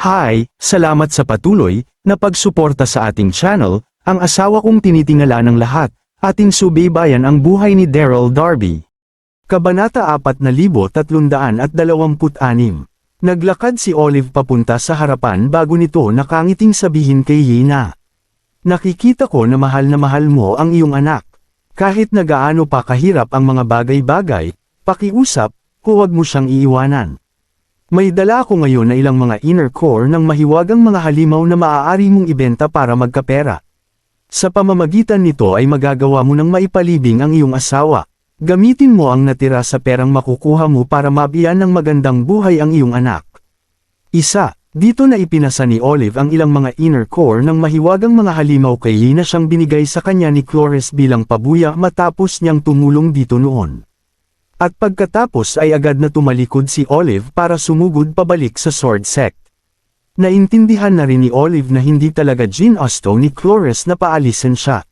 Hi, salamat sa patuloy na pagsuporta sa ating channel, ang asawa kong tinitingala ng lahat, ating subaybayan ang buhay ni Daryl Darby. Kabanata 4326 Naglakad si Olive papunta sa harapan bago nito nakangiting sabihin kay Yina. Nakikita ko na mahal na mahal mo ang iyong anak. Kahit na gaano pa kahirap ang mga bagay-bagay, pakiusap, huwag mo siyang iiwanan. May dala ako ngayon na ilang mga inner core ng mahiwagang mga halimaw na maaari mong ibenta para magkapera. Sa pamamagitan nito ay magagawa mo ng maipalibing ang iyong asawa. Gamitin mo ang natira sa perang makukuha mo para mabiyan ng magandang buhay ang iyong anak. Isa, dito na ipinasa ni Olive ang ilang mga inner core ng mahiwagang mga halimaw kay Lina siyang binigay sa kanya ni Clores bilang pabuya matapos niyang tumulong dito noon. At pagkatapos ay agad na tumalikod si Olive para sumugod pabalik sa Sword Sect. Naintindihan na rin ni Olive na hindi talaga Jean Osto ni Clores na paalisin siya.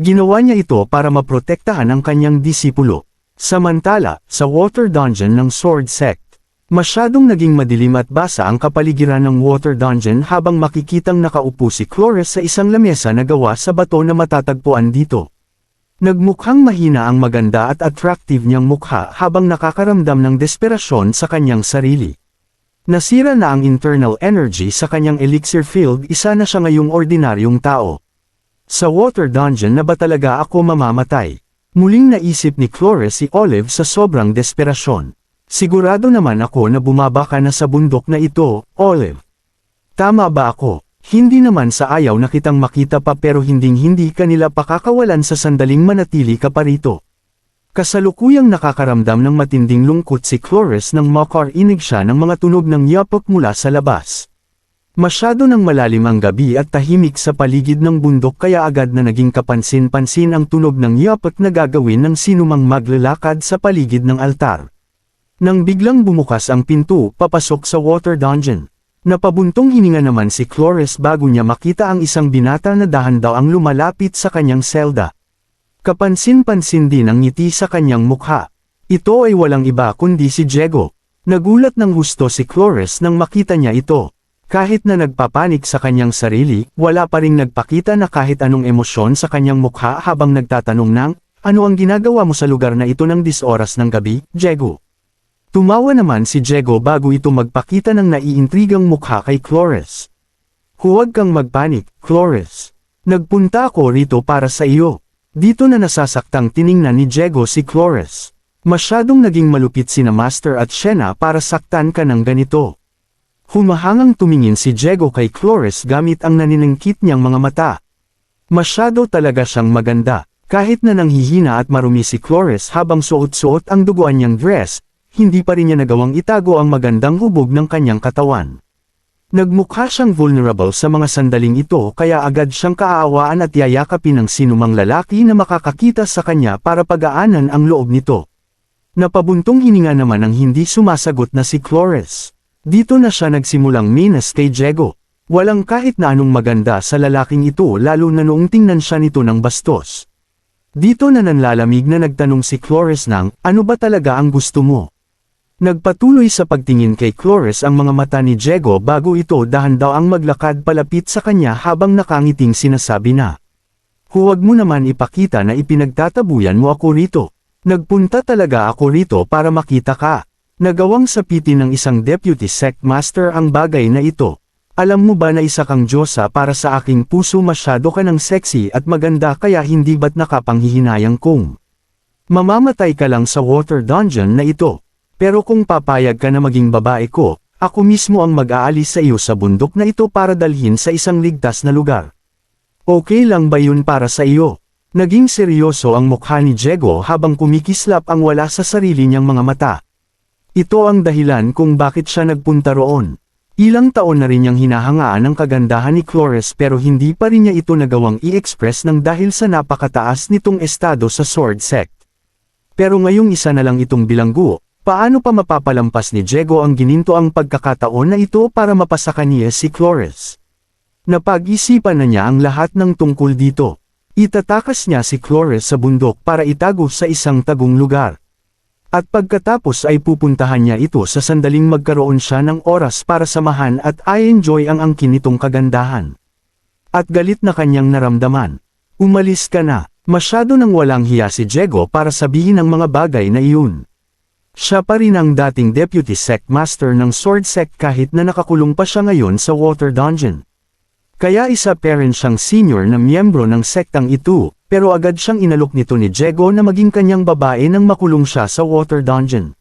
Ginawa niya ito para maprotektahan ang kanyang disipulo. Samantala, sa water dungeon ng Sword Sect, masyadong naging madilim at basa ang kapaligiran ng water dungeon habang makikitang nakaupo si Clores sa isang lamesa na gawa sa bato na matatagpuan dito. Nagmukhang mahina ang maganda at attractive niyang mukha habang nakakaramdam ng desperasyon sa kanyang sarili. Nasira na ang internal energy sa kanyang elixir field isa na siya ngayong ordinaryong tao. Sa water dungeon na ba talaga ako mamamatay? Muling naisip ni Clores si Olive sa sobrang desperasyon. Sigurado naman ako na bumaba ka na sa bundok na ito, Olive. Tama ba ako? Hindi naman sa ayaw na kitang makita pa pero hinding-hindi kanila pakakawalan sa sandaling manatili ka pa rito. Kasalukuyang nakakaramdam ng matinding lungkot si Clores nang makarinig siya ng mga tunog ng yapok mula sa labas. Masyado nang malalim ang gabi at tahimik sa paligid ng bundok kaya agad na naging kapansin-pansin ang tunog ng yapot na gagawin ng sinumang maglalakad sa paligid ng altar. Nang biglang bumukas ang pinto papasok sa water dungeon. Napabuntong hininga naman si Clores bago niya makita ang isang binata na dahan daw ang lumalapit sa kanyang selda. Kapansin-pansin din ang ngiti sa kanyang mukha. Ito ay walang iba kundi si Diego. Nagulat ng gusto si Clores nang makita niya ito. Kahit na nagpapanik sa kanyang sarili, wala pa ring nagpakita na kahit anong emosyon sa kanyang mukha habang nagtatanong ng, ano ang ginagawa mo sa lugar na ito ng disoras ng gabi, Diego? Tumawa naman si Diego bago ito magpakita ng naiintrigang mukha kay Clores. Huwag kang magpanik, Clores. Nagpunta ako rito para sa iyo. Dito na nasasaktang tiningnan ni Diego si Clores. Masyadong naging malupit sina Master at Shena para saktan ka ng ganito. Humahangang tumingin si Diego kay Clores gamit ang naniningkit niyang mga mata. Masyado talaga siyang maganda, kahit na nanghihina at marumi si Clores habang suot-suot ang duguan niyang dress, hindi pa rin niya nagawang itago ang magandang hubog ng kanyang katawan. Nagmukha siyang vulnerable sa mga sandaling ito kaya agad siyang kaaawaan at yayakapin ng sinumang lalaki na makakakita sa kanya para pagaanan ang loob nito. Napabuntong hininga naman ang hindi sumasagot na si Clores. Dito na siya nagsimulang minas kay Diego. Walang kahit na anong maganda sa lalaking ito lalo na noong tingnan siya nito ng bastos. Dito na nanlalamig na nagtanong si Clores ng, ano ba talaga ang gusto mo? Nagpatuloy sa pagtingin kay Clores ang mga mata ni Diego bago ito dahan daw ang maglakad palapit sa kanya habang nakangiting sinasabi na. Huwag mo naman ipakita na ipinagtatabuyan mo ako rito. Nagpunta talaga ako rito para makita ka. Nagawang sapitin ng isang deputy sect master ang bagay na ito. Alam mo ba na isa kang Diyosa para sa aking puso masyado ka ng sexy at maganda kaya hindi ba't nakapanghihinayang kong. Mamamatay ka lang sa water dungeon na ito. Pero kung papayag ka na maging babae ko, ako mismo ang mag-aalis sa iyo sa bundok na ito para dalhin sa isang ligtas na lugar. Okay lang ba yun para sa iyo? Naging seryoso ang mukha ni Diego habang kumikislap ang wala sa sarili niyang mga mata. Ito ang dahilan kung bakit siya nagpunta roon. Ilang taon na rin niyang hinahangaan ang kagandahan ni Clores pero hindi pa rin niya ito nagawang i-express ng dahil sa napakataas nitong estado sa Sword Sect. Pero ngayong isa na lang itong bilanggo, Paano pa mapapalampas ni Diego ang gininto ang pagkakataon na ito para mapasa niya si Clores? Napag-isipan na niya ang lahat ng tungkol dito. Itatakas niya si Clores sa bundok para itago sa isang tagong lugar. At pagkatapos ay pupuntahan niya ito sa sandaling magkaroon siya ng oras para samahan at i-enjoy ang angkin nitong kagandahan. At galit na kanyang naramdaman. Umalis ka na, masyado nang walang hiya si Diego para sabihin ang mga bagay na iyon. Siya pa rin ang dating deputy sect master ng sword sect kahit na nakakulong pa siya ngayon sa water dungeon. Kaya isa pa rin siyang senior na miyembro ng sektang ito, pero agad siyang inalok nito ni Diego na maging kanyang babae nang makulong siya sa water dungeon.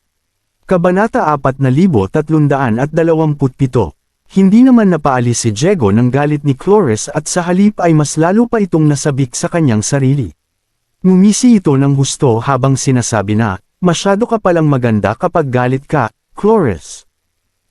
Kabanata 4327 Hindi naman napaalis si Diego ng galit ni Cloris at sa halip ay mas lalo pa itong nasabik sa kanyang sarili. Ngumisi ito ng husto habang sinasabi na, masyado ka palang maganda kapag galit ka, Cloris.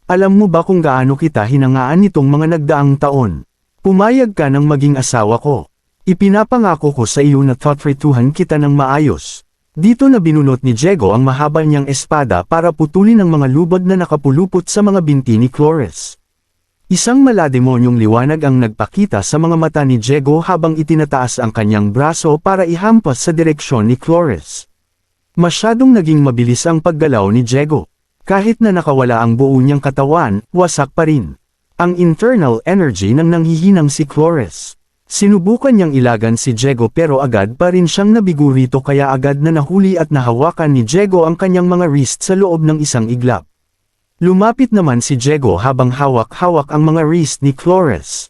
Alam mo ba kung gaano kita hinangaan nitong mga nagdaang taon? Pumayag ka ng maging asawa ko. Ipinapangako ko sa iyo na tatrituhan kita ng maayos. Dito na binunot ni Diego ang mahaba niyang espada para putulin ang mga lubod na nakapulupot sa mga binti ni Cloris. Isang malademonyong liwanag ang nagpakita sa mga mata ni Diego habang itinataas ang kanyang braso para ihampas sa direksyon ni Cloris. Masyadong naging mabilis ang paggalaw ni Diego. Kahit na nakawala ang buo niyang katawan, wasak pa rin. Ang internal energy ng nanghihinang si Cloris. Sinubukan niyang ilagan si Diego pero agad pa rin siyang nabigo rito kaya agad na nahuli at nahawakan ni Diego ang kanyang mga wrist sa loob ng isang iglap. Lumapit naman si Diego habang hawak-hawak ang mga wrist ni Cloris.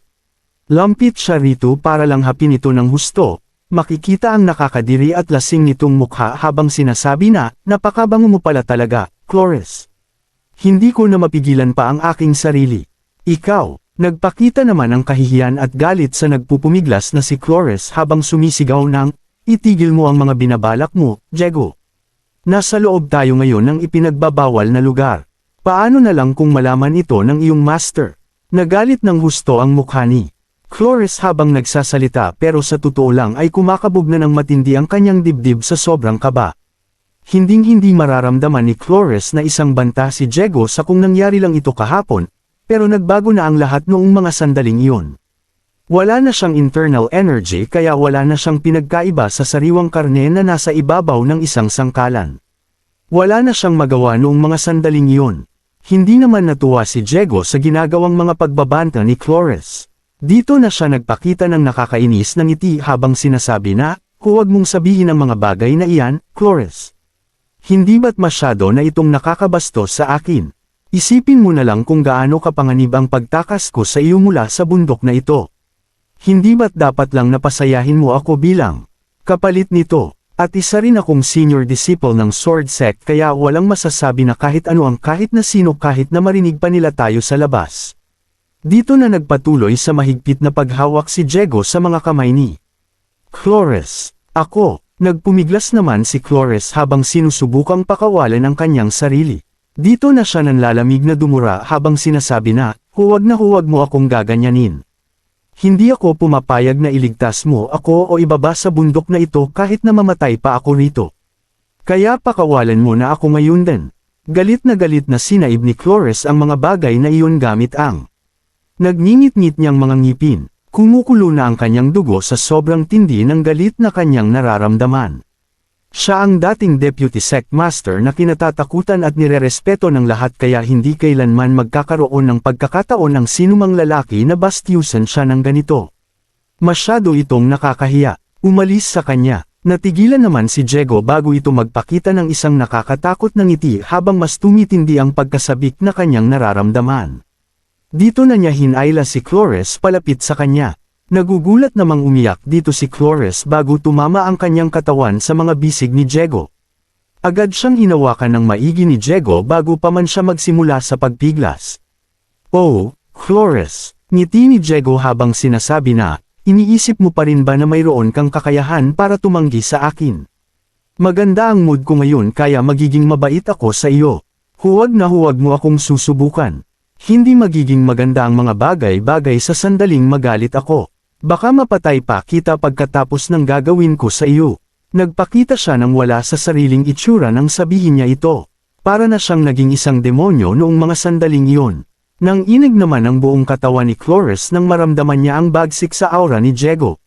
Lampit siya rito para lang hapin ito ng husto, makikita ang nakakadiri at lasing nitong mukha habang sinasabi na, napakabango mo pala talaga, Cloris. Hindi ko na mapigilan pa ang aking sarili. Ikaw, nagpakita naman ang kahihiyan at galit sa nagpupumiglas na si Cloris habang sumisigaw ng, itigil mo ang mga binabalak mo, Diego. Nasa loob tayo ngayon ng ipinagbabawal na lugar. Paano na lang kung malaman ito ng iyong master? Nagalit ng husto ang mukha ni Cloris habang nagsasalita pero sa totoo lang ay kumakabog na ng matindi ang kanyang dibdib sa sobrang kaba. Hinding-hindi mararamdaman ni Cloris na isang banta si Diego sa kung nangyari lang ito kahapon, pero nagbago na ang lahat noong mga sandaling iyon. Wala na siyang internal energy kaya wala na siyang pinagkaiba sa sariwang karne na nasa ibabaw ng isang sangkalan. Wala na siyang magawa noong mga sandaling iyon. Hindi naman natuwa si Diego sa ginagawang mga pagbabanta ni Cloris. Dito na siya nagpakita ng nakakainis ng ngiti habang sinasabi na, huwag mong sabihin ang mga bagay na iyan, Cloris. Hindi ba't masyado na itong nakakabastos sa akin? Isipin mo na lang kung gaano kapanganib ang pagtakas ko sa iyo mula sa bundok na ito. Hindi ba't dapat lang napasayahin mo ako bilang kapalit nito? At isa rin akong senior disciple ng sword sect kaya walang masasabi na kahit ano ang kahit na sino kahit na marinig pa nila tayo sa labas. Dito na nagpatuloy sa mahigpit na paghawak si Diego sa mga kamay ni Cloris. Ako, nagpumiglas naman si Cloris habang sinusubukang pakawalan ang kanyang sarili. Dito na siya nanlalamig na dumura habang sinasabi na, huwag na huwag mo akong gaganyanin. Hindi ako pumapayag na iligtas mo ako o ibaba sa bundok na ito kahit na mamatay pa ako rito. Kaya pakawalan mo na ako ngayon din. Galit na galit na sinaib ni Cloris ang mga bagay na iyon gamit ang Nagngingit-ngit niyang mga ngipin, kumukulo na ang kanyang dugo sa sobrang tindi ng galit na kanyang nararamdaman. Siya ang dating deputy sect master na kinatatakutan at nirerespeto ng lahat kaya hindi kailanman magkakaroon ng pagkakataon ng sinumang lalaki na bastyusan siya ng ganito. Masyado itong nakakahiya. Umalis sa kanya. Natigilan naman si Diego bago ito magpakita ng isang nakakatakot na ngiti habang mas tumitindi ang pagkasabik na kanyang nararamdaman. Dito na niya hinayla si Cloris palapit sa kanya. Nagugulat namang umiyak dito si Cloris bago tumama ang kanyang katawan sa mga bisig ni Diego. Agad siyang hinawakan ng maigi ni Diego bago pa man siya magsimula sa pagpiglas. Oh, Cloris, ngiti ni Diego habang sinasabi na, iniisip mo pa rin ba na mayroon kang kakayahan para tumanggi sa akin? Maganda ang mood ko ngayon kaya magiging mabait ako sa iyo. Huwag na huwag mo akong susubukan. Hindi magiging maganda ang mga bagay-bagay sa sandaling magalit ako. Baka mapatay pa kita pagkatapos ng gagawin ko sa iyo. Nagpakita siya ng wala sa sariling itsura nang sabihin niya ito. Para na siyang naging isang demonyo noong mga sandaling iyon. Nang inig naman ang buong katawan ni Cloris nang maramdaman niya ang bagsik sa aura ni Diego.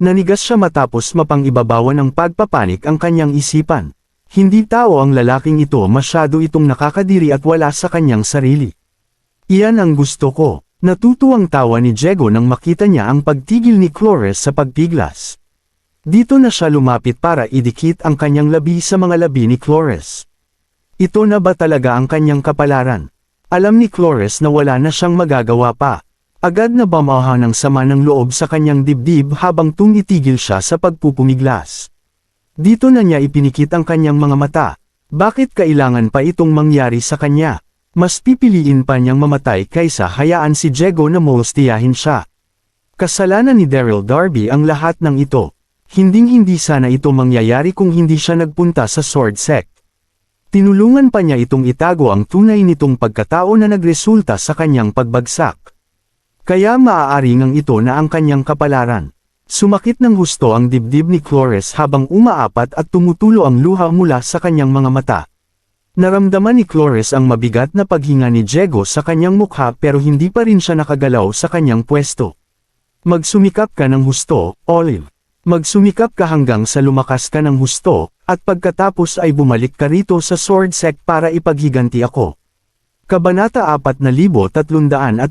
Nanigas siya matapos mapangibabawan ng pagpapanik ang kanyang isipan. Hindi tao ang lalaking ito masyado itong nakakadiri at wala sa kanyang sarili. Iyan ang gusto ko. Natutuwang tawa ni Diego nang makita niya ang pagtigil ni Flores sa pagpiglas. Dito na siya lumapit para idikit ang kanyang labi sa mga labi ni Flores. Ito na ba talaga ang kanyang kapalaran? Alam ni Flores na wala na siyang magagawa pa. Agad na bamaha ng sama ng loob sa kanyang dibdib habang tumitigil siya sa pagpupumiglas. Dito na niya ipinikit ang kanyang mga mata. Bakit kailangan pa itong mangyari sa kanya? Mas pipiliin pa niyang mamatay kaysa hayaan si Diego na molestiyahin siya. Kasalanan ni Daryl Darby ang lahat ng ito. Hinding-hindi sana ito mangyayari kung hindi siya nagpunta sa Sword Sect. Tinulungan pa niya itong itago ang tunay nitong pagkatao na nagresulta sa kanyang pagbagsak. Kaya maaari ngang ito na ang kanyang kapalaran. Sumakit ng husto ang dibdib ni Flores habang umaapat at tumutulo ang luha mula sa kanyang mga mata. Naramdaman ni Flores ang mabigat na paghinga ni Diego sa kanyang mukha pero hindi pa rin siya nakagalaw sa kanyang pwesto. Magsumikap ka ng husto, Olive. Magsumikap ka hanggang sa lumakas ka ng husto, at pagkatapos ay bumalik ka rito sa Sword Sect para ipaghiganti ako. Kabanata 4328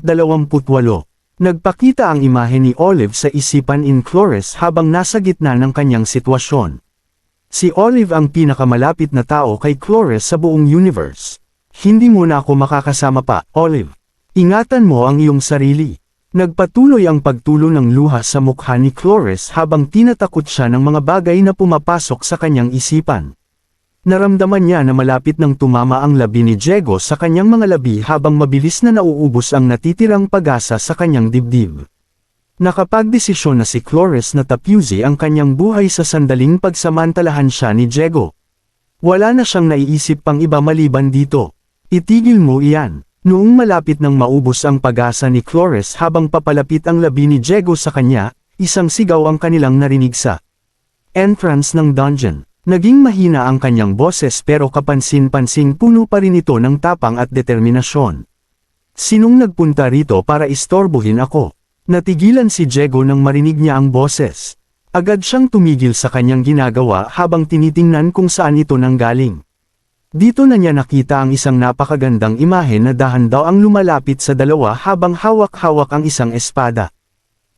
Nagpakita ang imahe ni Olive sa isipan in Flores habang nasa gitna ng kanyang sitwasyon. Si Olive ang pinakamalapit na tao kay Flores sa buong universe. Hindi mo na ako makakasama pa, Olive. Ingatan mo ang iyong sarili. Nagpatuloy ang pagtulo ng luha sa mukha ni Flores habang tinatakot siya ng mga bagay na pumapasok sa kanyang isipan. Naramdaman niya na malapit nang tumama ang labi ni Diego sa kanyang mga labi habang mabilis na nauubos ang natitirang pag-asa sa kanyang dibdib. Nakapagdesisyon na si Flores na tapusi ang kanyang buhay sa sandaling pagsamantalahan siya ni Diego. Wala na siyang naiisip pang iba maliban dito. Itigil mo iyan. Noong malapit nang maubos ang pag-asa ni Flores habang papalapit ang labi ni Diego sa kanya, isang sigaw ang kanilang narinig sa entrance ng dungeon. Naging mahina ang kanyang boses pero kapansin-pansing puno pa rin ito ng tapang at determinasyon. Sinong nagpunta rito para istorbohin ako? Natigilan si Diego nang marinig niya ang boses. Agad siyang tumigil sa kanyang ginagawa habang tinitingnan kung saan ito nanggaling. Dito na niya nakita ang isang napakagandang imahe na dahan daw ang lumalapit sa dalawa habang hawak-hawak ang isang espada.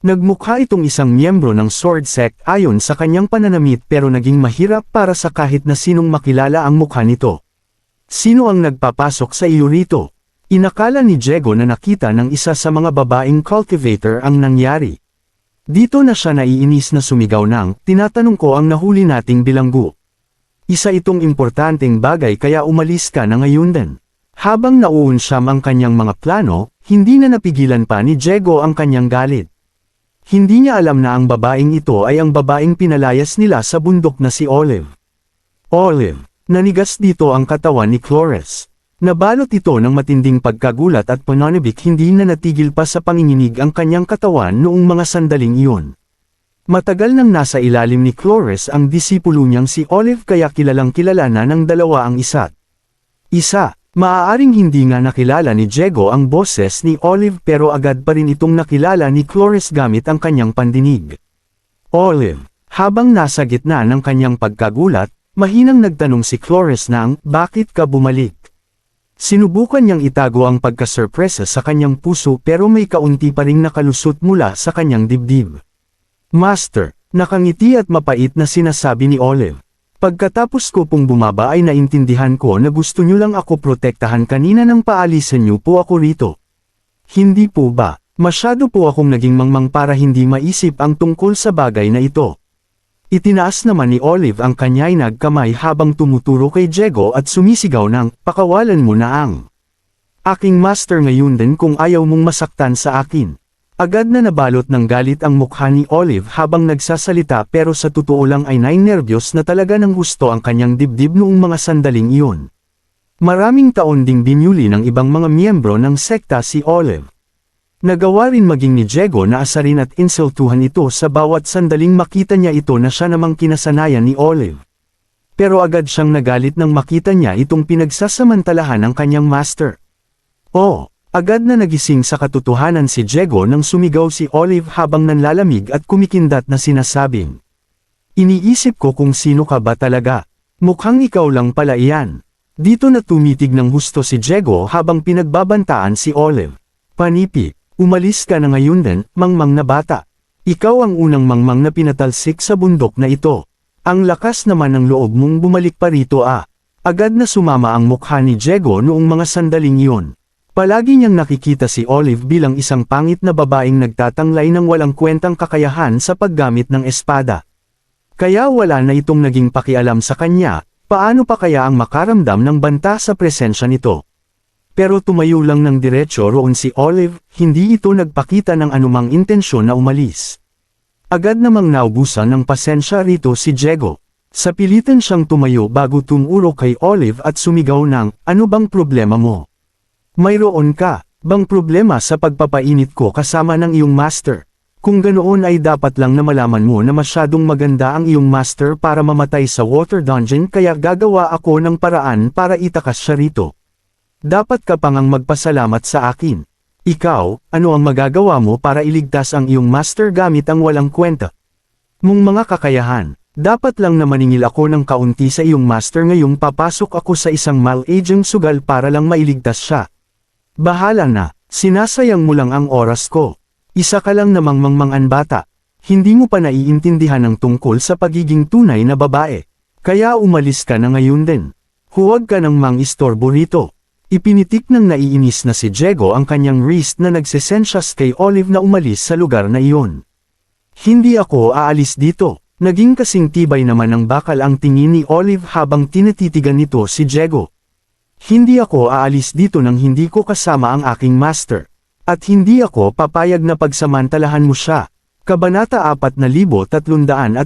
Nagmukha itong isang miyembro ng Sword Sect ayon sa kanyang pananamit pero naging mahirap para sa kahit na sinong makilala ang mukha nito. Sino ang nagpapasok sa iyo rito? Inakala ni Diego na nakita ng isa sa mga babaeng cultivator ang nangyari. Dito na siya naiinis na sumigaw ng, tinatanong ko ang nahuli nating bilanggo. Isa itong importanteng bagay kaya umalis ka na ngayon din. Habang nauunsyam ang kanyang mga plano, hindi na napigilan pa ni Diego ang kanyang galit. Hindi niya alam na ang babaeng ito ay ang babaeng pinalayas nila sa bundok na si Olive. Olive, nanigas dito ang katawan ni Flores. Nabalot ito ng matinding pagkagulat at pananabik hindi na natigil pa sa panginginig ang kanyang katawan noong mga sandaling iyon. Matagal nang nasa ilalim ni Flores ang disipulo niyang si Olive kaya kilalang kilala na ng dalawa ang isa't isa. Maaaring hindi nga nakilala ni Diego ang boses ni Olive pero agad pa rin itong nakilala ni Flores gamit ang kanyang pandinig. Olive, habang nasa gitna ng kanyang pagkagulat, mahinang nagtanong si Flores ng, bakit ka bumalik? Sinubukan niyang itago ang pagkasurpresa sa kanyang puso pero may kaunti pa ring nakalusot mula sa kanyang dibdib. Master, nakangiti at mapait na sinasabi ni Olive. Pagkatapos ko pong bumaba ay naintindihan ko na gusto nyo lang ako protektahan kanina nang paalisan nyo po ako rito. Hindi po ba, masyado po akong naging mangmang para hindi maisip ang tungkol sa bagay na ito. Itinaas naman ni Olive ang kanya'y nagkamay habang tumuturo kay Diego at sumisigaw ng, pakawalan mo na ang aking master ngayon din kung ayaw mong masaktan sa akin. Agad na nabalot ng galit ang mukha ni Olive habang nagsasalita pero sa totoo lang ay nainervyos na talaga ng gusto ang kanyang dibdib noong mga sandaling iyon. Maraming taon ding binyuli ng ibang mga miyembro ng sekta si Olive. Nagawa rin maging ni Diego na asarin at insultuhan ito sa bawat sandaling makita niya ito na siya namang kinasanayan ni Olive. Pero agad siyang nagalit nang makita niya itong pinagsasamantalahan ng kanyang master. Oh! Agad na nagising sa katotohanan si Diego nang sumigaw si Olive habang nanlalamig at kumikindat na sinasabing. Iniisip ko kung sino ka ba talaga. Mukhang ikaw lang pala iyan. Dito na tumitig ng husto si Diego habang pinagbabantaan si Olive. Panipi, umalis ka na ngayon din, mangmang na bata. Ikaw ang unang mangmang na pinatalsik sa bundok na ito. Ang lakas naman ng loob mong bumalik pa rito ah. Agad na sumama ang mukha ni Diego noong mga sandaling iyon. Palagi niyang nakikita si Olive bilang isang pangit na babaeng nagtatanglay ng walang kwentang kakayahan sa paggamit ng espada. Kaya wala na itong naging pakialam sa kanya, paano pa kaya ang makaramdam ng banta sa presensya nito. Pero tumayo lang ng diretsyo roon si Olive, hindi ito nagpakita ng anumang intensyon na umalis. Agad namang naubusan ng pasensya rito si Diego. Sa pilitan siyang tumayo bago tumuro kay Olive at sumigaw ng, ano bang problema mo? Mayroon ka, bang problema sa pagpapainit ko kasama ng iyong master? Kung ganoon ay dapat lang na malaman mo na masyadong maganda ang iyong master para mamatay sa water dungeon kaya gagawa ako ng paraan para itakas siya rito. Dapat ka pang ang magpasalamat sa akin. Ikaw, ano ang magagawa mo para iligtas ang iyong master gamit ang walang kwenta? Mong mga kakayahan, dapat lang na maningil ako ng kaunti sa iyong master ngayong papasok ako sa isang mal-aging sugal para lang mailigtas siya. Bahala na, sinasayang mo lang ang oras ko. Isa ka lang namang mangmangan bata. Hindi mo pa naiintindihan ang tungkol sa pagiging tunay na babae. Kaya umalis ka na ngayon din. Huwag ka nang mang-istorbo rito. Ipinitik ng naiinis na si Diego ang kanyang wrist na nagsesensyas kay Olive na umalis sa lugar na iyon. Hindi ako aalis dito. Naging kasing tibay naman ng bakal ang tingin ni Olive habang tinatitigan nito si Diego. Hindi ako aalis dito nang hindi ko kasama ang aking master. At hindi ako papayag na pagsamantalahan mo siya. Kabanata 4329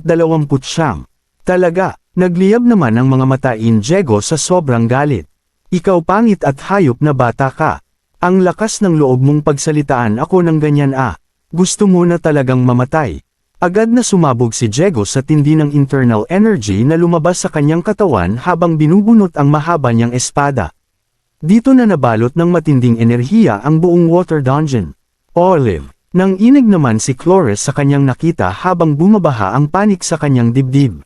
Talaga, nagliyab naman ang mga mata in Diego sa sobrang galit. Ikaw pangit at hayop na bata ka. Ang lakas ng loob mong pagsalitaan ako ng ganyan ah. Gusto mo na talagang mamatay. Agad na sumabog si Diego sa tindi ng internal energy na lumabas sa kanyang katawan habang binubunot ang mahaba niyang espada. Dito na nabalot ng matinding enerhiya ang buong water dungeon. Olive. Nang inig naman si Cloris sa kanyang nakita habang bumabaha ang panik sa kanyang dibdib.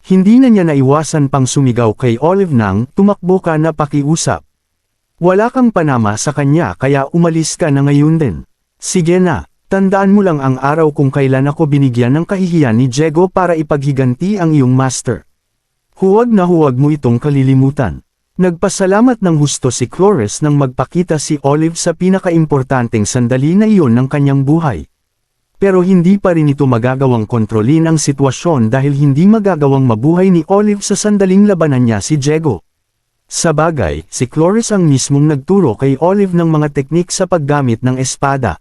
Hindi na niya naiwasan pang sumigaw kay Olive nang tumakbo ka na pakiusap. Wala kang panama sa kanya kaya umalis ka na ngayon din. Sige na, tandaan mo lang ang araw kung kailan ako binigyan ng kahihiyan ni Diego para ipaghiganti ang iyong master. Huwag na huwag mo itong kalilimutan. Nagpasalamat ng husto si Cloris nang magpakita si Olive sa pinakaimportanteng sandali na iyon ng kanyang buhay. Pero hindi pa rin ito magagawang kontrolin ang sitwasyon dahil hindi magagawang mabuhay ni Olive sa sandaling labanan niya si Diego. Sa bagay, si Cloris ang mismong nagturo kay Olive ng mga teknik sa paggamit ng espada.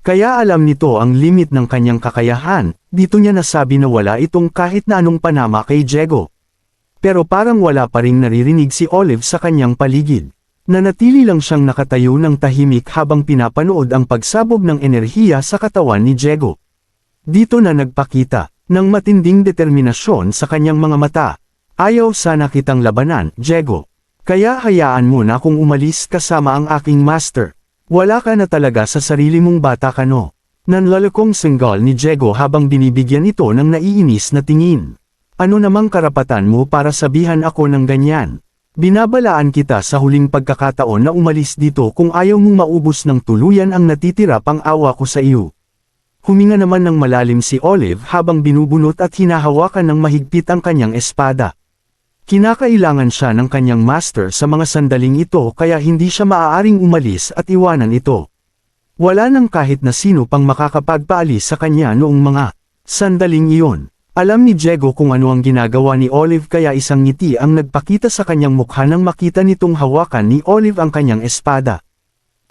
Kaya alam nito ang limit ng kanyang kakayahan, dito niya nasabi na wala itong kahit na anong panama kay Diego. Pero parang wala pa ring naririnig si Olive sa kanyang paligid. Nanatili lang siyang nakatayo ng tahimik habang pinapanood ang pagsabog ng enerhiya sa katawan ni Diego. Dito na nagpakita, ng matinding determinasyon sa kanyang mga mata. Ayaw sana kitang labanan, Diego. Kaya hayaan mo na kung umalis kasama ang aking master. Wala ka na talaga sa sarili mong bata ka no. Nanlalakong singgal ni Diego habang binibigyan ito ng naiinis na tingin. Ano namang karapatan mo para sabihan ako ng ganyan? Binabalaan kita sa huling pagkakataon na umalis dito kung ayaw mong maubos ng tuluyan ang natitira pang awa ko sa iyo. Huminga naman ng malalim si Olive habang binubunot at hinahawakan ng mahigpit ang kanyang espada. Kinakailangan siya ng kanyang master sa mga sandaling ito kaya hindi siya maaaring umalis at iwanan ito. Wala nang kahit na sino pang makakapagpaalis sa kanya noong mga sandaling iyon. Alam ni Diego kung ano ang ginagawa ni Olive kaya isang ngiti ang nagpakita sa kanyang mukha nang makita nitong hawakan ni Olive ang kanyang espada.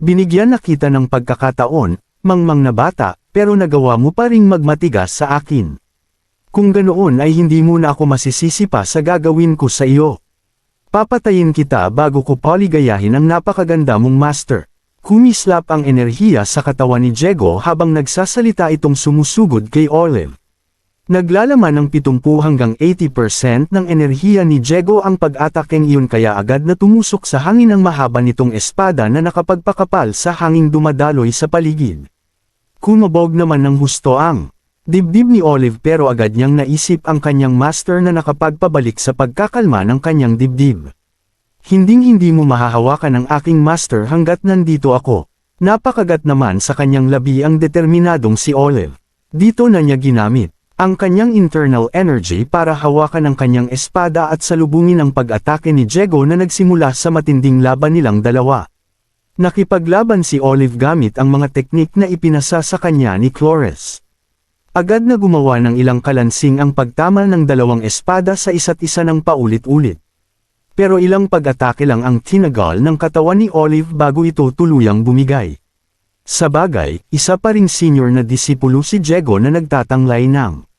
Binigyan na kita ng pagkakataon, mangmang na bata, pero nagawa mo pa ring magmatigas sa akin. Kung ganoon ay hindi mo na ako masisisi pa sa gagawin ko sa iyo. Papatayin kita bago ko poligayahin ang napakaganda mong master. Kumislap ang enerhiya sa katawan ni Diego habang nagsasalita itong sumusugod kay Olive. Naglalaman ng 70 hanggang 80% ng enerhiya ni Diego ang pag-atakeng iyon kaya agad na tumusok sa hangin ang mahaba nitong espada na nakapagpakapal sa hanging dumadaloy sa paligid. Kumabog naman ng husto ang Dibdib ni Olive pero agad niyang naisip ang kanyang master na nakapagpabalik sa pagkakalma ng kanyang dibdib. Hinding-hindi mo mahahawakan ang aking master hanggat nandito ako. Napakagat naman sa kanyang labi ang determinadong si Olive. Dito na niya ginamit ang kanyang internal energy para hawakan ang kanyang espada at salubungin ang pag-atake ni Diego na nagsimula sa matinding laban nilang dalawa. Nakipaglaban si Olive gamit ang mga teknik na ipinasa sa kanya ni Clores. Agad na gumawa ng ilang kalansing ang pagtama ng dalawang espada sa isa't isa ng paulit-ulit. Pero ilang pag-atake lang ang tinagal ng katawan ni Olive bago ito tuluyang bumigay. Sa bagay, isa pa ring senior na disipulo si Diego na nagtatanglay ng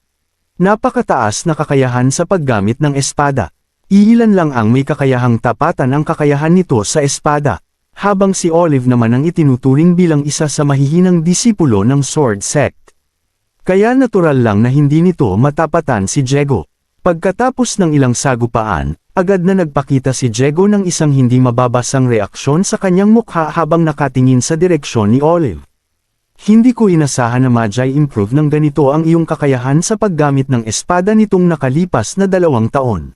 napakataas na kakayahan sa paggamit ng espada. Iilan lang ang may kakayahang tapatan ang kakayahan nito sa espada, habang si Olive naman ang itinuturing bilang isa sa mahihinang disipulo ng Sword Sect. Kaya natural lang na hindi nito matapatan si Diego. Pagkatapos ng ilang sagupaan, agad na nagpakita si Diego ng isang hindi mababasang reaksyon sa kanyang mukha habang nakatingin sa direksyon ni Olive. Hindi ko inasahan na Majay improve ng ganito ang iyong kakayahan sa paggamit ng espada nitong nakalipas na dalawang taon.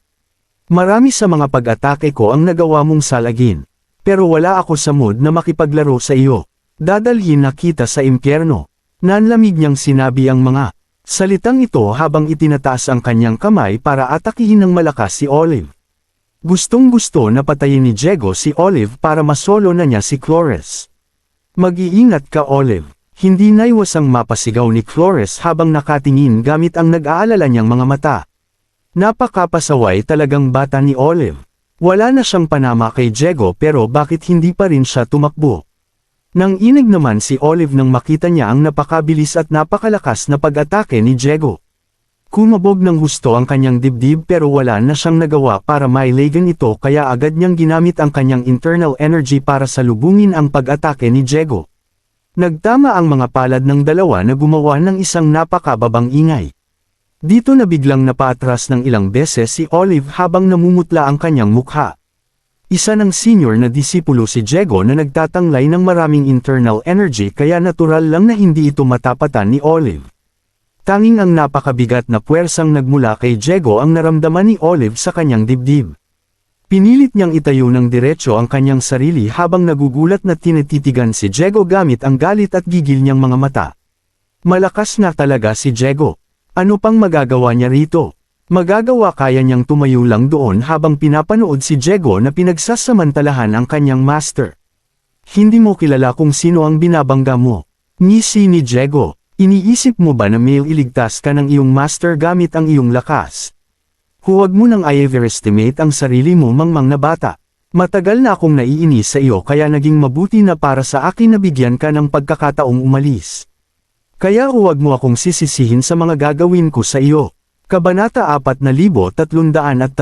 Marami sa mga pag-atake ko ang nagawa mong salagin. Pero wala ako sa mood na makipaglaro sa iyo. Dadalhin na kita sa impyerno. Nanlamig niyang sinabi ang mga salitang ito habang itinataas ang kanyang kamay para atakihin ng malakas si Olive. Gustong gusto na patayin ni Diego si Olive para masolo na niya si Flores. Mag-iingat ka Olive. Hindi naiwasang mapasigaw ni Flores habang nakatingin gamit ang nag-aalala niyang mga mata. Napakapasaway talagang bata ni Olive. Wala na siyang panama kay Diego pero bakit hindi pa rin siya tumakbo? Nang inig naman si Olive nang makita niya ang napakabilis at napakalakas na pag-atake ni Diego. Kumabog ng husto ang kanyang dibdib pero wala na siyang nagawa para mailagan ito kaya agad niyang ginamit ang kanyang internal energy para salubungin ang pag-atake ni Diego. Nagtama ang mga palad ng dalawa na gumawa ng isang napakababang ingay. Dito na biglang napaatras ng ilang beses si Olive habang namumutla ang kanyang mukha. Isa ng senior na disipulo si Diego na nagtatanglay ng maraming internal energy kaya natural lang na hindi ito matapatan ni Olive. Tanging ang napakabigat na puwersang nagmula kay Diego ang naramdaman ni Olive sa kanyang dibdib. Pinilit niyang itayo ng diretso ang kanyang sarili habang nagugulat na tinititigan si Diego gamit ang galit at gigil niyang mga mata. Malakas na talaga si Diego. Ano pang magagawa niya rito? Magagawa kaya niyang tumayo lang doon habang pinapanood si Diego na pinagsasamantalahan ang kanyang master. Hindi mo kilala kung sino ang binabangga mo. Ni si ni Diego, iniisip mo ba na may iligtas ka ng iyong master gamit ang iyong lakas? Huwag mo nang i-overestimate ang sarili mo mangmang na bata. Matagal na akong naiinis sa iyo kaya naging mabuti na para sa akin na bigyan ka ng pagkakataong umalis. Kaya huwag mo akong sisisihin sa mga gagawin ko sa iyo. Kabanata 4330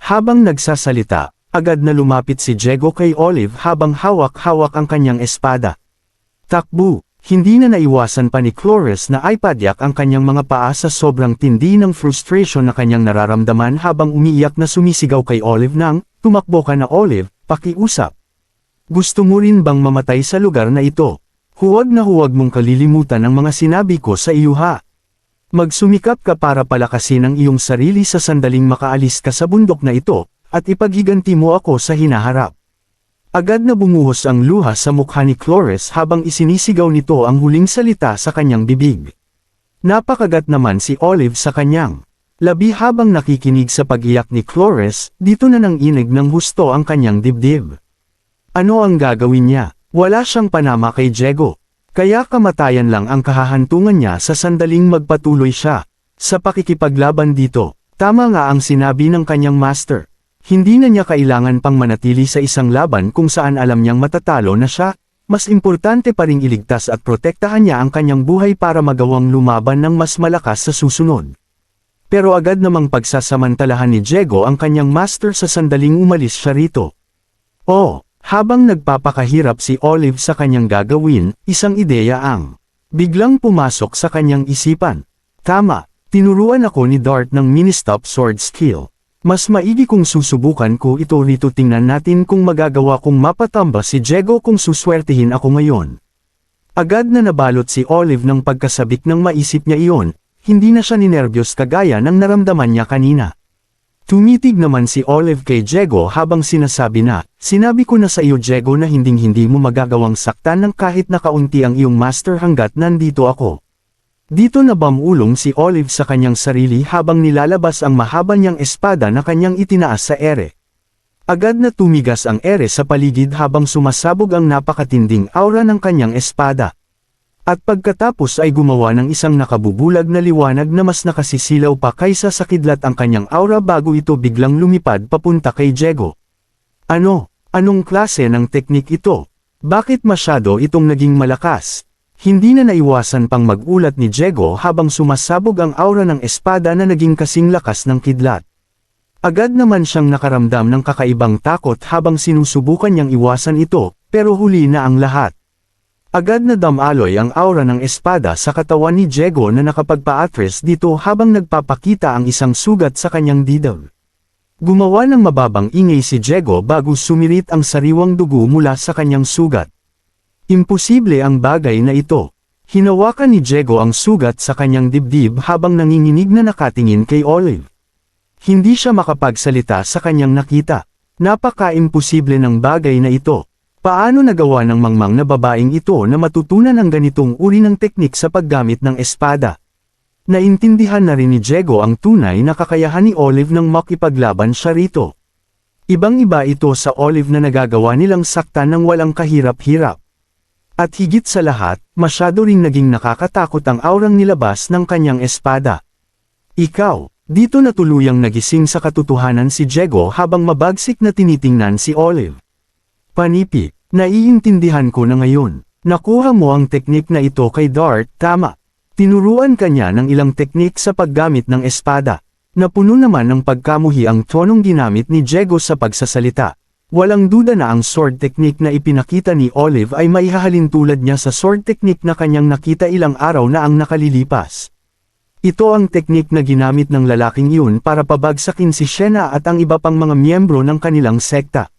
Habang nagsasalita, agad na lumapit si Diego kay Olive habang hawak-hawak ang kanyang espada. Takbo, hindi na naiwasan pa ni Cloris na ipadyak ang kanyang mga paa sa sobrang tindi ng frustration na kanyang nararamdaman habang umiiyak na sumisigaw kay Olive nang, tumakbo ka na Olive, pakiusap. Gusto mo rin bang mamatay sa lugar na ito? Huwag na huwag mong kalilimutan ang mga sinabi ko sa iyo ha. Magsumikap ka para palakasin ang iyong sarili sa sandaling makaalis ka sa bundok na ito, at ipaghiganti mo ako sa hinaharap. Agad na bumuhos ang luha sa mukha ni Cloris habang isinisigaw nito ang huling salita sa kanyang bibig. Napakagat naman si Olive sa kanyang labi habang nakikinig sa pag-iyak ni Cloris, dito na nang inig ng husto ang kanyang dibdib. Ano ang gagawin niya? Wala siyang panama kay Diego. Kaya kamatayan lang ang kahahantungan niya sa sandaling magpatuloy siya. Sa pakikipaglaban dito, tama nga ang sinabi ng kanyang master. Hindi na niya kailangan pang manatili sa isang laban kung saan alam niyang matatalo na siya, mas importante pa ring iligtas at protektahan niya ang kanyang buhay para magawang lumaban ng mas malakas sa susunod. Pero agad namang pagsasamantalahan ni Diego ang kanyang master sa sandaling umalis siya rito. Oh, habang nagpapakahirap si Olive sa kanyang gagawin, isang ideya ang biglang pumasok sa kanyang isipan. Tama, tinuruan ako ni Dart ng mini-stop sword skill. Mas maigi kung susubukan ko ito rito tingnan natin kung magagawa kong mapatamba si Diego kung suswertihin ako ngayon. Agad na nabalot si Olive ng pagkasabik ng maisip niya iyon, hindi na siya ninervyos kagaya ng naramdaman niya kanina. Tumitig naman si Olive kay Diego habang sinasabi na, Sinabi ko na sa iyo Diego na hinding-hindi mo magagawang saktan ng kahit na kaunti ang iyong master hanggat nandito ako. Dito na bamulong si Olive sa kanyang sarili habang nilalabas ang mahaba niyang espada na kanyang itinaas sa ere. Agad na tumigas ang ere sa paligid habang sumasabog ang napakatinding aura ng kanyang espada. At pagkatapos ay gumawa ng isang nakabubulag na liwanag na mas nakasisilaw pa kaysa sa kidlat ang kanyang aura bago ito biglang lumipad papunta kay Diego. Ano? Anong klase ng teknik ito? Bakit masyado itong naging malakas? Hindi na naiwasan pang magulat ni Diego habang sumasabog ang aura ng espada na naging kasing lakas ng kidlat. Agad naman siyang nakaramdam ng kakaibang takot habang sinusubukan niyang iwasan ito, pero huli na ang lahat. Agad na damaloy ang aura ng espada sa katawan ni Diego na nakapagpa-atras dito habang nagpapakita ang isang sugat sa kanyang didol. Gumawa ng mababang ingay si Diego bago sumirit ang sariwang dugo mula sa kanyang sugat. Imposible ang bagay na ito. Hinawakan ni Diego ang sugat sa kanyang dibdib habang nanginginig na nakatingin kay Olive. Hindi siya makapagsalita sa kanyang nakita. Napaka-imposible ng bagay na ito. Paano nagawa ng mangmang na babaeng ito na matutunan ang ganitong uri ng teknik sa paggamit ng espada? Naintindihan na rin ni Diego ang tunay na kakayahan ni Olive nang makipaglaban siya rito. Ibang-iba ito sa Olive na nagagawa nilang saktan ng walang kahirap-hirap. At higit sa lahat, masyado ring naging nakakatakot ang aurang nilabas ng kanyang espada. Ikaw, dito na tuluyang nagising sa katotohanan si Diego habang mabagsik na tinitingnan si Olive. Panipi, naiintindihan ko na ngayon. Nakuha mo ang teknik na ito kay Dart, tama. Tinuruan kanya ng ilang teknik sa paggamit ng espada. Napuno naman ng pagkamuhi ang tonong ginamit ni Diego sa pagsasalita. Walang duda na ang sword technique na ipinakita ni Olive ay maihahalin tulad niya sa sword technique na kanyang nakita ilang araw na ang nakalilipas. Ito ang teknik na ginamit ng lalaking yun para pabagsakin si Shena at ang iba pang mga miyembro ng kanilang sekta.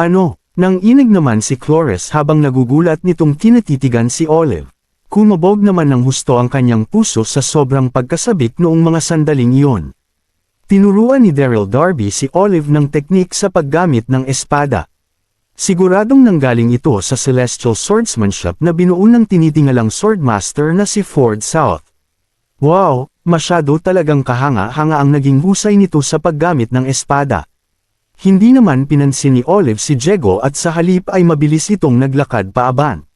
Ano? Nang inig naman si Clores habang nagugulat nitong tinatitigan si Olive. Kumabog naman ng husto ang kanyang puso sa sobrang pagkasabik noong mga sandaling iyon. Tinuruan ni Daryl Darby si Olive ng teknik sa paggamit ng espada. Siguradong nanggaling ito sa celestial swordsmanship na binuo ng tinitingalang swordmaster na si Ford South. Wow, masyado talagang kahanga-hanga ang naging husay nito sa paggamit ng espada. Hindi naman pinansin ni Olive si Diego at sa halip ay mabilis itong naglakad paaban.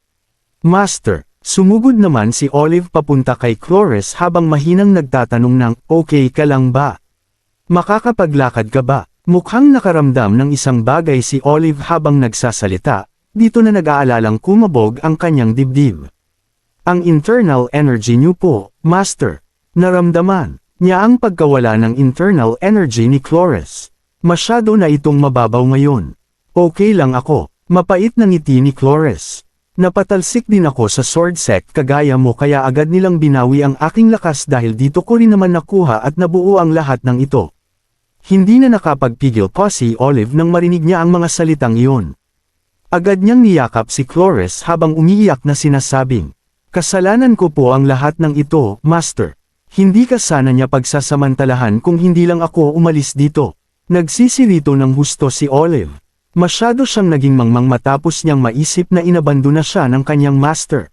Master, sumugod naman si Olive papunta kay Clores habang mahinang nagtatanong ng, okay ka lang ba? Makakapaglakad ka ba? Mukhang nakaramdam ng isang bagay si Olive habang nagsasalita, dito na nag-aalalang kumabog ang kanyang dibdib. Ang internal energy niyo po, Master. Naramdaman niya ang pagkawala ng internal energy ni Clores. Masyado na itong mababaw ngayon. Okay lang ako, mapait na ngiti ni Clores. Napatalsik din ako sa sword set kagaya mo kaya agad nilang binawi ang aking lakas dahil dito ko rin naman nakuha at nabuo ang lahat ng ito. Hindi na nakapagpigil pa si Olive nang marinig niya ang mga salitang iyon. Agad niyang niyakap si Clores habang umiiyak na sinasabing, Kasalanan ko po ang lahat ng ito, Master. Hindi ka sana niya pagsasamantalahan kung hindi lang ako umalis dito. Nagsisirito ng husto si Olive. Masyado siyang naging mangmang matapos niyang maisip na inabandona siya ng kanyang master.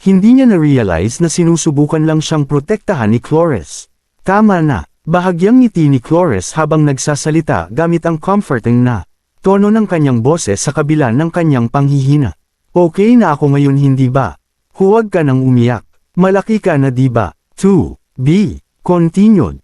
Hindi niya na-realize na sinusubukan lang siyang protektahan ni Clores. Tama na, bahagyang ngiti ni Clores habang nagsasalita gamit ang comforting na tono ng kanyang boses sa kabila ng kanyang panghihina. Okay na ako ngayon hindi ba? Huwag ka nang umiyak. Malaki ka na di ba? 2. B. Continued.